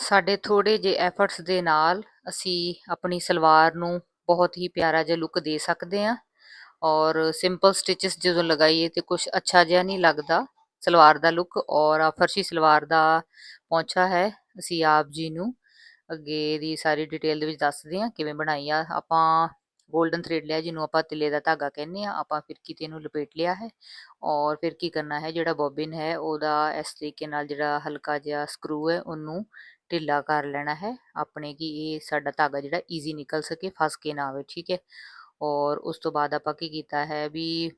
ਸਾਡੇ ਥੋੜੇ ਜਿਹੇ ਐਫਰਟਸ ਦੇ ਨਾਲ ਅਸੀਂ ਆਪਣੀ ਸਲਵਾਰ ਨੂੰ ਬਹੁਤ ਹੀ ਪਿਆਰਾ ਜਿਹਾ ਲੁੱਕ ਦੇ ਸਕਦੇ ਹਾਂ ਔਰ ਸਿੰਪਲ ਸਟਿਚਸ ਜਦੋਂ ਲਗਾਈਏ ਤਾਂ ਕੁਛ ਅੱਛਾ ਜਿਹਾ ਨਹੀਂ ਲੱਗਦਾ ਸਲਵਾਰ ਦਾ ਲੁੱਕ ਔਰ ਆਹ ਫਰਸ਼ੀ ਸਲਵਾਰ ਦਾ ਪੌਂਚਾ ਹੈ, ਅਸੀਂ ਆਪ ਜੀ ਨੂੰ ਅੱਗੇ ਦੀ ਸਾਰੀ ਡਿਟੇਲ ਦੇ ਵਿੱਚ ਦੱਸਦੇ ਹਾਂ ਕਿਵੇਂ ਬਣਾਈ ਆ। ਆਪਾਂ ਗੋਲਡਨ ਥ੍ਰੈਡ ਲਿਆ ਜਿਹਨੂੰ ਆਪਾਂ ਤਿੱਲੇ ਦਾ ਧਾਗਾ ਕਹਿੰਦੇ ਆ ਆਪਾਂ ਫਿਰਕੀ ਤੇ ਇਹਨੂੰ ਲਪੇਟ ਲਿਆ ਹੈ ਔਰ ਫਿਰ ਕੀ ਕਰਨਾ ਹੈ ਜਿਹੜਾ ਬੋਬਿਨ ਹੈ ਉਹਦਾ ਇਸ ਤਰੀਕੇ ਨਾਲ ਜਿਹੜਾ ਹਲਕਾ ਜਿਹਾ ਸਕਰੂ ਹੈ ਉਹਨੂੰ ਢਿੱਲਾ ਕਰ ਲੈਣਾ ਹੈ, ਆਪਣੇ ਕਿ ਇਹ ਸਾਡਾ ਧਾਗਾ ਜਿਹੜਾ ਈਜ਼ੀ ਨਿਕਲ ਸਕੇ, ਫਸ ਕੇ ਨਾ ਆਵੇ, ਠੀਕ ਹੈ। ਔਰ ਉਸ ਤੋਂ ਬਾਅਦ ਆਪਾਂ ਕੀ ਕੀਤਾ ਹੈ ਵੀ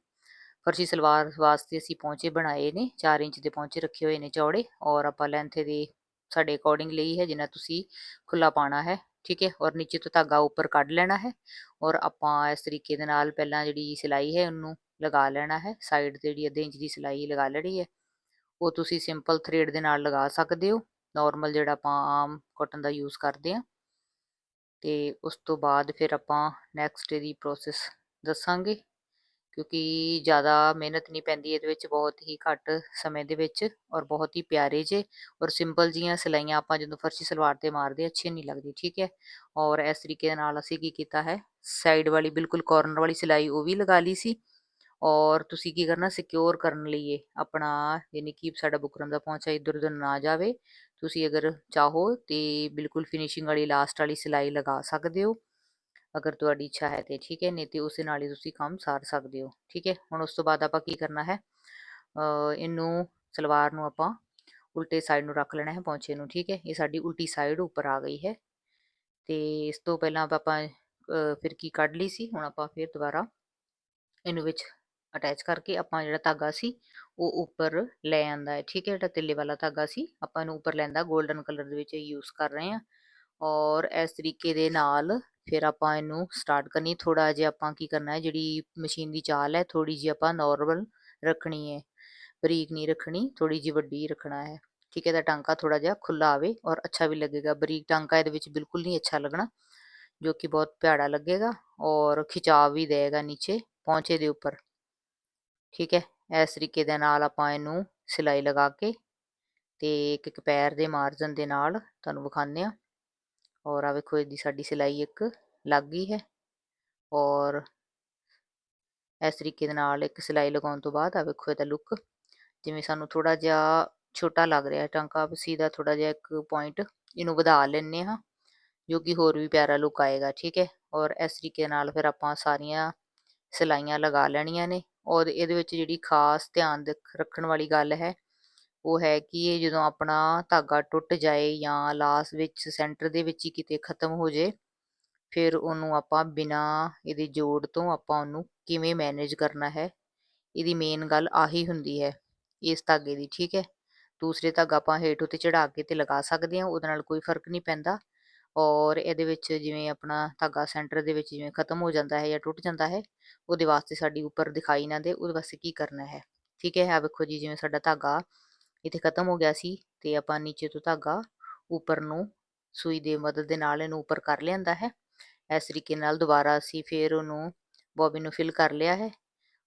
ਫਰਸ਼ੀ ਸਲਵਾਰ ਵਾਸਤੇ ਅਸੀਂ ਪੌਂਚੇ ਬਣਾਏ ਨੇ 4 ਇੰਚ ਦੇ ਪੌਂਚੇ ਰੱਖੇ ਹੋਏ ਨੇ ਚੌੜੇ, ਔਰ ਆਪਾਂ ਲੈਂਥ ਦੇ ਸਾਡੇ ਅਕੋਰਡਿੰਗ ਲਈ ਹੈ, ਜਿੰਨਾ ਤੁਸੀਂ ਖੁੱਲਾ ਪਾਣਾ ਹੈ, ਠੀਕ ਹੈ। ਔਰ ਨੀਚੇ ਤੋਂ ਧਾਗਾ ਉੱਪਰ ਕੱਢ ਲੈਣਾ ਹੈ, ਔਰ ਆਪਾਂ ਇਸ ਤਰੀਕੇ ਦੇ ਨਾਲ ਪਹਿਲਾਂ ਜਿਹੜੀ ਸਿਲਾਈ ਹੈ ਉਹਨੂੰ ਲਗਾ ਲੈਣਾ ਹੈ ਸਾਈਡ ਤੇ ਜਿਹੜੀ ਅੱਧੇ ਇੰਚ ਦੀ ਸਿਲਾਈ ਲਗਾ ਲੈਣੀ ਹੈ, ਉਹ ਤੁਸੀਂ ਸਿੰਪਲ ਥਰੇਡ ਦੇ ਨਾਲ ਲਗਾ ਸਕਦੇ ਹੋ। ਨਾਰਮਲ ਜਿਹੜਾ ਆਪਾਂ ਆਮ ਕਾਟਨ ਦਾ ਯੂਜ਼ ਕਰਦੇ ਆ ਤੇ ਉਸ ਤੋਂ ਬਾਅਦ ਫਿਰ ਆਪਾਂ ਨੈਕਸਟ ਇਹਦੀ ਪ੍ਰੋਸੈਸ ਦੱਸਾਂਗੇ, ਕਿਉਂਕਿ ਜ਼ਿਆਦਾ ਮਿਹਨਤ ਨਹੀਂ ਪੈਂਦੀ ਇਹਦੇ ਵਿੱਚ, ਬਹੁਤ ਹੀ ਘੱਟ ਸਮੇਂ ਦੇ ਵਿੱਚ ਔਰ ਬਹੁਤ ਹੀ ਪਿਆਰੇ ਜੇ ਔਰ ਸਿੰਪਲ ਜੀਆਂ ਸਿਲਾਈਆਂ ਆਪਾਂ ਜਦੋਂ ਫਰਸ਼ੀ ਸਲਵਾਰ ਤੇ ਮਾਰਦੇ ਅੱਛੇ ਨਹੀਂ ਲੱਗਦੀ, ਠੀਕ ਹੈ? ਔਰ ਇਸ ਤਰੀਕੇ ਦੇ ਨਾਲ ਅਸੀਂ ਕੀ ਕੀਤਾ ਹੈ ਸਾਈਡ ਵਾਲੀ ਬਿਲਕੁਲ ਕਾਰਨਰ ਵਾਲੀ ਸਿਲਾਈ ਉਹ ਵੀ ਲਗਾ ਲਈ ਸੀ। ਔਰ ਤੁਸੀਂ ਕੀ ਕਰਨਾ ਸਿਕਿਉਰ ਕਰਨ ਲਈ ਇਹ ਆਪਣਾ, ਯਾਨੀ ਕਿ ਸਾਡਾ ਬੁਕਰਮ ਦਾ ਪਹੁੰਚਾ ਇੱਧਰ ਉੱਧਰ ਨਾ ਜਾਵੇ। ਤੁਸੀਂ ਅਗਰ ਚਾਹੋ ਤੇ ਬਿਲਕੁਲ ਫਿਨਿਸ਼ਿੰਗ ਵਾਲੀ ਲਾਸਟ ਵਾਲੀ ਸਿਲਾਈ ਲਗਾ ਸਕਦੇ ਹੋ, ਅਗਰ ਤੁਹਾਡੀ ਇੱਛਾ ਹੈ ਤੇ, ਠੀਕ ਹੈ? ਨਹੀਂ ਤੇ ਉਸੇ ਨਾਲ ਹੀ ਤੁਸੀਂ ਕੰਮ ਸਾਰ ਸਕਦੇ ਹੋ, ਠੀਕ ਹੈ? ਹੁਣ ਉਸ ਤੋਂ ਬਾਅਦ ਆਪਾਂ ਕੀ ਕਰਨਾ ਹੈ? ਇਹਨੂੰ ਸਲਵਾਰ ਨੂੰ ਆਪਾਂ ਉਲਟੇ ਸਾਈਡ ਨੂੰ ਰੱਖ ਲੈਣਾ ਹੈ ਪੌਂਚੇ ਨੂੰ, ਠੀਕ ਹੈ? ਇਹ ਸਾਡੀ ਉਲਟੀ ਸਾਈਡ ਉੱਪਰ ਆ ਗਈ ਹੈ ਤੇ ਇਸ ਤੋਂ ਪਹਿਲਾਂ ਆਪਾਂ ਫਿਰ ਕੀ ਕੱਢ ਲਈ ਸੀ? ਹੁਣ ਆਪਾਂ ਫਿਰ ਦੁਬਾਰਾ ਇਹਨੂੰ ਵਿੱਚ ਅਟੈਚ ਕਰਕੇ ਆਪਾਂ ਜਿਹੜਾ ਧਾਗਾ ਸੀ, ਉਹ ਉੱਪਰ ਲੈ ਆਂਦਾ ਹੈ, ਠੀਕ ਹੈ, ਜਿਹੜਾ ਤਿੱਲੇ ਵਾਲਾ ਧਾਗਾ ਸੀ, ਆਪਾਂ ਇਹਨੂੰ ਉੱਪਰ ਲੈਂਦਾ 골ਡਨ ਕਲਰ ਦੇ ਵਿੱਚ ਯੂਜ਼ ਕਰ ਰਹੇ ਹਾਂ ਔਰ ਇਸ ਤਰੀਕੇ ਦੇ ਨਾਲ ਫਿਰ ਆਪਾਂ ਇਹਨੂੰ ਸਟਾਰਟ ਕਰਨੀ ਥੋੜਾ ਜਿਹਾ ਆਪਾਂ ਕੀ ਕਰਨਾ ਹੈ, ਜਿਹੜੀ ਮਸ਼ੀਨ ਦੀ ਚਾਲ ਹੈ ਥੋੜੀ ਜਿਹੀ ਆਪਾਂ ਨਾਰਮਲ ਰੱਖਣੀ ਹੈ, ਬਰੀਕ ਨਹੀਂ ਰੱਖਣੀ ਥੋੜੀ ਜਿਹੀ ਵੱਡੀ ਰੱਖਣਾ ਹੈ, ਠੀਕ ਹੈ ਤਾਂ ਟਾਂਕਾ ਥੋੜਾ ਜਿਹਾ ਖੁੱਲਾ ਆਵੇ ਔਰ ਅੱਛਾ ਵੀ ਲੱਗੇਗਾ, ਬਰੀਕ ਟਾਂਕਾ ਇਹਦੇ ਵਿੱਚ ਬਿਲਕੁਲ ਨਹੀਂ ਅੱਛਾ ਲੱਗਣਾ, ਜੋ ਕਿ ਬਹੁਤ ਪਿਆੜਾ ਲੱਗੇਗਾ ਔਰ ਖਿਚਾਵ ਵੀ ਦੇਗਾ ਨੀਚੇ ਪੌਂਚੇ ਦੇ ਉੱਪਰ। ਠੀਕ ਹੈ, ਇਸ ਤਰੀਕੇ ਦੇ ਨਾਲ ਆਪਾਂ ਇਹਨੂੰ ਸਿਲਾਈ ਲਗਾ ਕੇ ਤੇ ਇੱਕ ਇੱਕ ਪੈਰ ਦੇ ਮਾਰਜਨ ਦੇ ਨਾਲ ਤੁਹਾਨੂੰ ਵਿਖਾਉਂਦੇ ਆ ਔਰ ਆ ਵੇਖੋ ਇਹਦੀ ਸਾਡੀ ਸਿਲਾਈ ਇੱਕ ਲੱਗ ਗਈ ਹੈ। ਔਰ ਇਸ ਤਰੀਕੇ ਦੇ ਨਾਲ ਇੱਕ ਸਿਲਾਈ ਲਗਾਉਣ ਤੋਂ ਬਾਅਦ ਆ ਵੇਖੋ ਇਹਦਾ ਲੁੱਕ ਜਿਵੇਂ ਸਾਨੂੰ ਥੋੜਾ ਜਿਹਾ ਛੋਟਾ ਲੱਗ ਰਿਹਾ ਹੈ ਟਾਂਕਾ ਬਸੀ ਦਾ ਥੋੜਾ ਜਿਹਾ ਇੱਕ ਪੁਆਇੰਟ ਇਹਨੂੰ ਵਧਾ ਲੈਣੇ ਹਾਂ, ਜੋ ਕਿ ਹੋਰ ਵੀ ਪਿਆਰਾ ਲੁੱਕ ਆਏਗਾ, ਠੀਕ ਹੈ। ਔਰ ਇਸ ਤਰੀਕੇ ਨਾਲ ਫਿਰ ਆਪਾਂ ਸਾਰੀਆਂ ਸਿਲਾਈਆਂ ਲਗਾ ਲੈਣੀਆਂ ਨੇ। ਔਰ ਇਹਦੇ ਵਿੱਚ ਜਿਹੜੀ ਖਾਸ ਧਿਆਨ ਰੱਖਣ ਵਾਲੀ ਗੱਲ ਹੈ, ਉਹ ਹੈ ਕਿ ਇਹ ਜਦੋਂ ਆਪਣਾ ਧਾਗਾ ਟੁੱਟ ਜਾਏ ਜਾਂ ਲਾਸ ਵਿੱਚ ਸੈਂਟਰ ਦੇ ਵਿੱਚ ਹੀ ਕਿਤੇ ਖਤਮ ਹੋ ਜੇ ਫਿਰ ਉਹਨੂੰ ਆਪਾਂ ਬਿਨਾਂ ਇਹਦੇ ਜੋੜ ਤੋਂ ਆਪਾਂ ਉਹਨੂੰ ਕਿਵੇਂ ਮੈਨੇਜ ਕਰਨਾ ਹੈ? ਇਹਦੀ ਮੇਨ ਗੱਲ ਆਹੀ ਹੁੰਦੀ ਹੈ, ਇਸ ਧਾਗੇ ਦੀ, ਠੀਕ ਹੈ? ਦੂਸਰੇ ਧਾਗਾ ਆਪਾਂ ਹੇਠ ਉੱਤੇ ਚੜਾ ਕੇ ਤੇ ਲਗਾ ਸਕਦੇ ਹਾਂ, ਉਹਦੇ ਨਾਲ ਕੋਈ ਫ਼ਰਕ ਨਹੀਂ ਪੈਂਦਾ। ਔਰ ਇਹਦੇ ਵਿੱਚ ਜਿਵੇਂ ਆਪਣਾ ਧਾਗਾ ਸੈਂਟਰ ਦੇ ਵਿੱਚ ਜਿਵੇਂ ਖਤਮ ਹੋ ਜਾਂਦਾ ਹੈ ਜਾਂ ਟੁੱਟ ਜਾਂਦਾ ਹੈ, ਉਹਦੇ ਵਾਸਤੇ ਸਾਡੀ ਉੱਪਰ ਦਿਖਾਈ ਨਾ ਦੇ, ਉਹਦੇ ਵਾਸਤੇ ਕੀ ਕਰਨਾ ਹੈ? ਠੀਕ ਹੈ ਆ ਵੇਖੋ ਜੀ, ਜਿਵੇਂ ਸਾਡਾ ਧਾਗਾ ਇੱਥੇ ਖਤਮ ਹੋ ਗਿਆ ਸੀ ਤੇ ਆਪਾਂ ਨੀਚੇ ਤੋਂ ਧਾਗਾ ਉੱਪਰ ਨੂੰ ਸੂਈ ਦੇ ਮਦਦ ਦੇ ਨਾਲ ਇਹਨੂੰ ਉੱਪਰ ਕਰ ਲਿਆਂਦਾ ਹੈ। ਇਸ ਤਰੀਕੇ ਨਾਲ ਦੁਬਾਰਾ ਅਸੀਂ ਫੇਰ ਉਹਨੂੰ ਬੋਬਿਨ ਨੂੰ ਫਿਲ ਕਰ ਲਿਆ ਹੈ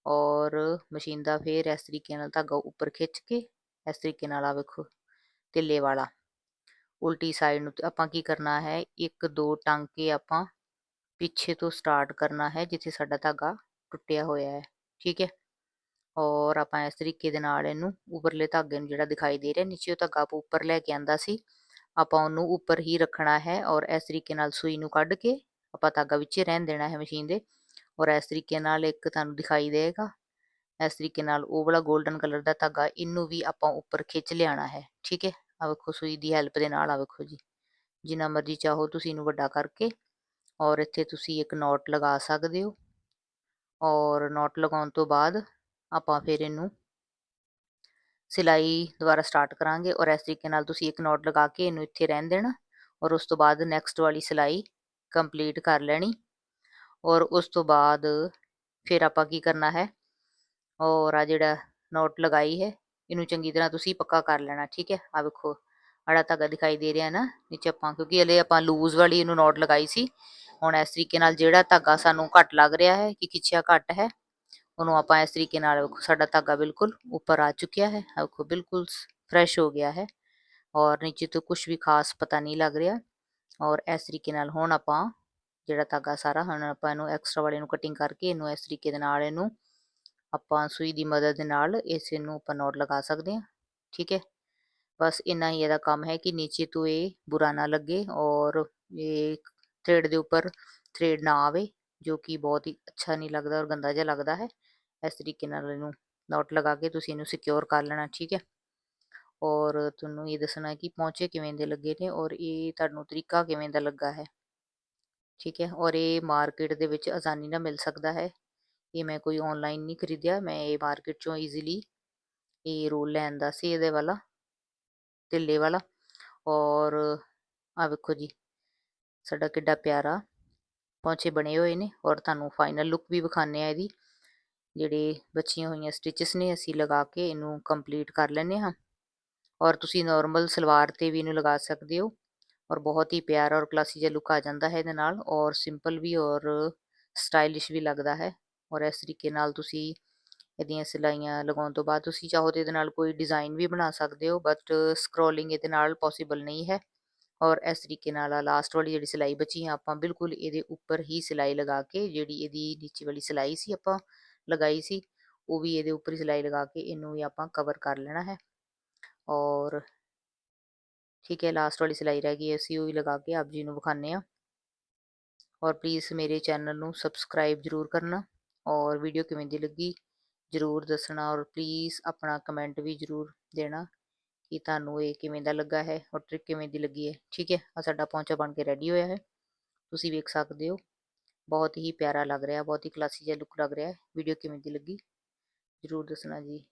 ਔਰ ਮਸ਼ੀਨ ਦਾ ਫੇਰ ਇਸ ਤਰੀਕੇ ਨਾਲ ਧਾਗਾ ਉੱਪਰ ਖਿੱਚ ਕੇ ਇਸ ਤਰੀਕੇ ਨਾਲ ਆ ਵੇਖੋ, ਤਿੱਲੇ ਵਾਲਾ ਉਲਟੀ ਸਾਈਡ ਨੂੰ ਆਪਾਂ ਕੀ ਕਰਨਾ ਹੈ, ਇੱਕ ਦੋ ਟਾਂਕੇ ਆਪਾਂ ਪਿੱਛੇ ਤੋਂ ਸਟਾਰਟ ਕਰਨਾ ਹੈ, ਜਿੱਥੇ ਸਾਡਾ ਧਾਗਾ ਟੁੱਟਿਆ ਹੋਇਆ ਹੈ, ਠੀਕ ਹੈ? ਔਰ ਆਪਾਂ ਇਸ ਤਰੀਕੇ ਦੇ ਨਾਲ ਇਹਨੂੰ ਉੱਪਰਲੇ ਧਾਗੇ ਨੂੰ ਜਿਹੜਾ ਦਿਖਾਈ ਦੇ ਰਿਹਾ, ਨੀਚੇ ਉਹ ਧਾਗਾ ਆਪਾਂ ਉੱਪਰ ਲੈ ਕੇ ਆਂਦਾ ਸੀ, ਆਪਾਂ ਉਹਨੂੰ ਉੱਪਰ ਹੀ ਰੱਖਣਾ ਹੈ ਔਰ ਇਸ ਤਰੀਕੇ ਨਾਲ ਸੂਈ ਨੂੰ ਕੱਢ ਕੇ ਆਪਾਂ ਧਾਗਾ ਵਿੱਚੇ ਰਹਿਣ ਦੇਣਾ ਹੈ ਮਸ਼ੀਨ ਦੇ, ਔਰ ਇਸ ਤਰੀਕੇ ਨਾਲ ਇੱਕ ਤੁਹਾਨੂੰ ਦਿਖਾਈ ਦੇਗਾ ਇਸ ਤਰੀਕੇ ਨਾਲ ਉਹ ਵਾਲਾ 골ਡਨ ਕਲਰ ਦਾ ਧਾਗਾ ਇਹਨੂੰ ਵੀ ਆਪਾਂ ਉੱਪਰ ਖਿੱਚ ਲਿਆਣਾ ਹੈ, ਠੀਕ ਹੈ? ਆ ਵੇਖੋ ਸੂਈ ਦੀ ਹੈਲਪ ਦੇ ਨਾਲ ਆ ਵੇਖੋ ਜੀ। ਜਿੰਨਾ ਮਰਜ਼ੀ ਚਾਹੋ ਤੁਸੀਂ ਇਹਨੂੰ ਵੱਡਾ ਕਰਕੇ ਔਰ ਇੱਥੇ ਤੁਸੀਂ ਇੱਕ ਨੋਟ ਲਗਾ ਸਕਦੇ ਹੋ। ਔਰ ਨੋਟ ਲਗਾਉਣ ਤੋਂ ਬਾਅਦ ਆਪਾਂ ਫਿਰ ਇਹਨੂੰ ਸਿਲਾਈ ਦੁਬਾਰਾ ਸਟਾਰਟ ਕਰਾਂਗੇ ਔਰ ਇਸ ਤਰੀਕੇ ਨਾਲ ਤੁਸੀਂ ਇੱਕ ਨੋਟ ਲਗਾ ਕੇ ਇਹਨੂੰ ਇੱਥੇ ਰਹਿਣ ਦੇਣਾ ਔਰ ਉਸ ਤੋਂ ਬਾਅਦ ਨੈਕਸਟ ਵਾਲੀ ਸਿਲਾਈ ਕੰਪਲੀਟ ਕਰ ਲੈਣੀ ਔਰ ਉਸ ਤੋਂ ਬਾਅਦ ਫਿਰ ਆਪਾਂ ਕੀ ਕਰਨਾ ਹੈ ਔਰ ਆ ਜਿਹੜਾ ਨੋਟ ਲਗਾਈ ਹੈ ਇਹਨੂੰ ਚੰਗੀ ਤਰ੍ਹਾਂ ਤੁਸੀਂ ਪੱਕਾ ਕਰ ਲੈਣਾ, ਠੀਕ ਹੈ? ਆ ਵੇਖੋ ਆੜਾ ਧਾਗਾ ਦਿਖਾਈ ਦੇ ਰਿਹਾ ਨਾ, ਨੀਚੇ ਆਪਾਂ, ਕਿਉਂਕਿ ਹਲੇ ਆਪਾਂ ਲੂਜ਼ ਵਾਲੀ ਇਹਨੂੰ ਨੋਟ ਲਗਾਈ ਸੀ। ਹੁਣ ਇਸ ਤਰੀਕੇ ਨਾਲ ਜਿਹੜਾ ਧਾਗਾ ਸਾਨੂੰ ਘੱਟ ਲੱਗ ਰਿਹਾ ਹੈ, ਕਿ ਖਿੱਚਿਆ ਘੱਟ ਹੈ, ਉਹਨੂੰ ਆਪਾਂ ਇਸ ਤਰੀਕੇ ਨਾਲ ਵੇਖੋ, ਸਾਡਾ ਧਾਗਾ ਬਿਲਕੁਲ ਉੱਪਰ ਆ ਚੁੱਕਿਆ ਹੈ। ਵੇਖੋ, ਬਿਲਕੁਲ ਫਰੈਸ਼ ਹੋ ਗਿਆ ਹੈ ਔਰ ਨੀਚੇ ਤੋਂ ਕੁਝ ਵੀ ਖਾਸ ਪਤਾ ਨਹੀਂ ਲੱਗ ਰਿਹਾ ਔਰ ਇਸ ਤਰੀਕੇ ਨਾਲ ਹੁਣ ਆਪਾਂ ਜਿਹੜਾ ਧਾਗਾ ਸਾਰਾ, ਹੁਣ ਆਪਾਂ ਇਹਨੂੰ ਐਕਸਟਰਾ ਵਾਲੇ ਨੂੰ ਕਟਿੰਗ ਕਰਕੇ ਇਹਨੂੰ ਇਸ ਤਰੀਕੇ ਦੇ ਨਾਲ ਇਹਨੂੰ ਆਪਾਂ ਸੂਈ ਦੀ ਮਦਦ ਦੇ ਨਾਲ ਇਸ ਨੂੰ ਆਪਾਂ ਨੋਟ ਲਗਾ ਸਕਦੇ ਹਾਂ, ਠੀਕ ਹੈ? ਬਸ ਇੰਨਾ ਹੀ ਇਹਦਾ ਕੰਮ ਹੈ ਕਿ ਨੀਚੇ ਤੋਂ ਇਹ ਬੁਰਾ ਨਾ ਲੱਗੇ ਔਰ ਇਹ ਥ੍ਰੈਡ ਦੇ ਉੱਪਰ ਥ੍ਰੈਡ ਨਾ ਆਵੇ, ਜੋ ਕਿ ਬਹੁਤ ਹੀ ਅੱਛਾ ਨਹੀਂ ਲੱਗਦਾ ਔਰ ਗੰਦਾ ਜਿਹਾ ਲੱਗਦਾ ਹੈ। ਇਸ ਤਰੀਕੇ ਨਾਲ ਇਹਨੂੰ ਨੋਟ ਲਗਾ ਕੇ ਤੁਸੀਂ ਇਹਨੂੰ ਸਿਕਿਉਰ ਕਰ ਲੈਣਾ, ਠੀਕ ਹੈ? ਔਰ ਤੁਹਾਨੂੰ ਇਹ ਦੱਸਣਾ ਕਿ ਪਹੁੰਚੇ ਕਿਵੇਂ ਦੇ ਲੱਗੇ ਨੇ ਔਰ ਇਹ ਤੁਹਾਨੂੰ ਤਰੀਕਾ ਕਿਵੇਂ ਦਾ ਲੱਗਾ ਹੈ, ਠੀਕ ਹੈ? ਔਰ ਇਹ ਮਾਰਕੀਟ ਦੇ ਵਿੱਚ ਆਸਾਨੀ ਨਾਲ ਮਿਲ ਸਕਦਾ ਹੈ। ਇਹ ਮੈਂ ਕੋਈ ਆਨਲਾਈਨ ਨਹੀਂ ਖਰੀਦਿਆ, ਮੈਂ ਇਹ ਮਾਰਕੀਟ ਚੋਂ ਈਜ਼ੀਲੀ ਇਹ ਰੋਲ ਲੈਣ ਦਾ ਸੀ ਇਹਦੇ ਵਾਲਾ, ਤਿੱਲੇ ਵਾਲਾ। ਔਰ ਆ ਵੇਖੋ ਜੀ, ਸਾਡਾ ਕਿੱਡਾ ਪਿਆਰਾ ਪੌਂਚੇ ਬਣੇ ਹੋਏ ਨੇ ਔਰ ਤੁਹਾਨੂੰ ਫਾਈਨਲ ਲੁੱਕ ਵੀ ਵਿਖਾਣੇ ਆ ਇਹਦੀ। ਜਿਹੜੇ ਬਚੀਆਂ ਹੋਈਆਂ ਸਟਿਚਸ ਨੇ, ਅਸੀਂ ਲਗਾ ਕੇ ਇਹਨੂੰ ਕੰਪਲੀਟ ਕਰ ਲੈਨੇ ਹਾਂ। ਔਰ ਤੁਸੀਂ ਨਾਰਮਲ ਸਲਵਾਰ ਤੇ ਵੀ ਇਹਨੂੰ ਲਗਾ ਸਕਦੇ ਹੋ। ਔਰ ਬਹੁਤ ਹੀ ਪਿਆਰਾ ਔਰ ਕਲਾਸੀ ਜਿਹਾ ਲੁੱਕ ਆ ਜਾਂਦਾ ਹੈ ਇਹਦੇ ਨਾਲ। ਔਰ ਸਿੰਪਲ ਵੀ ਔਰ ਸਟਾਈਲਿਸ਼ ਵੀ ਲੱਗਦਾ ਹੈ। ਔਰ ਇਸ ਤਰੀਕੇ ਨਾਲ ਤੁਸੀਂ ਇਹਦੀਆਂ ਸਿਲਾਈਆਂ ਲਗਾਉਣ ਤੋਂ ਬਾਅਦ ਤੁਸੀਂ ਚਾਹੋ ਤੇ ਇਹਦੇ ਨਾਲ ਕੋਈ ਡਿਜ਼ਾਈਨ ਵੀ ਬਣਾ ਸਕਦੇ ਹੋ ਬਟ ਸਕਰੋਲਿੰਗ ਇਹਦੇ ਨਾਲ ਪੋਸੀਬਲ ਨਹੀਂ ਹੈ। ਔਰ ਇਸ ਤਰੀਕੇ ਨਾਲ ਲਾਸਟ ਵਾਲੀ ਜਿਹੜੀ ਸਿਲਾਈ ਬਚੀ ਹੈ ਆਪਾਂ ਬਿਲਕੁਲ ਇਹਦੇ ਉੱਪਰ ਹੀ ਸਿਲਾਈ ਲਗਾ ਕੇ, ਜਿਹੜੀ ਇਹਦੀ ਨੀਚੇ ਵਾਲੀ ਸਿਲਾਈ ਸੀ ਆਪਾਂ ਲਗਾਈ ਸੀ, ਉਹ ਵੀ ਇਹਦੇ ਉੱਪਰ ਹੀ ਸਿਲਾਈ ਲਗਾ ਕੇ ਇਹਨੂੰ ਵੀ ਆਪਾਂ ਕਵਰ ਕਰ ਲੈਣਾ ਹੈ। ਔਰ ਠੀਕ ਹੈ ਲਾਸਟ ਵਾਲੀ ਸਿਲਾਈ ਰਹਿ ਗਈ ਅਸੀਂ ਉਹ ਵੀ ਲਗਾ ਕੇ ਆਪ ਜੀ ਨੂੰ ਵਿਖਾਣੇ ਆ ਔਰ ਪਲੀਜ਼ ਮੇਰੇ ਚੈਨਲ ਨੂੰ ਸਬਸਕ੍ਰਾਈਬ ਜ਼ਰੂਰ ਕਰਨਾ। ਔਰ ਵੀਡੀਓ ਕਿਵੇਂ ਦੀ ਲੱਗੀ, ਜ਼ਰੂਰ ਦੱਸਣਾ ਔਰ ਪਲੀਜ਼ ਆਪਣਾ ਕਮੈਂਟ ਵੀ ਜ਼ਰੂਰ ਦੇਣਾ ਕਿ ਤੁਹਾਨੂੰ ਇਹ ਕਿਵੇਂ ਦਾ ਲੱਗਾ ਹੈ ਔਰ ਟ੍ਰਿਕ ਕਿਵੇਂ ਦੀ ਲੱਗੀ ਹੈ, ਠੀਕ ਹੈ ਆ ਸਾਡਾ ਪੌਂਚਾ ਬਣ ਕੇ ਰੈਡੀ ਹੋਇਆ ਹੈ, ਤੁਸੀਂ ਵੇਖ ਸਕਦੇ ਹੋ, ਬਹੁਤ ਹੀ ਪਿਆਰਾ ਲੱਗ ਰਿਹਾ, ਬਹੁਤ ਹੀ ਕਲਾਸੀ ਜਿਹਾ ਲੁੱਕ ਲੱਗ ਰਿਹਾ ਹੈ ਵੀਡੀਓ ਕਿਵੇਂ ਦੀ ਲੱਗੀ, ਜ਼ਰੂਰ ਦੱਸਣਾ ਜੀ।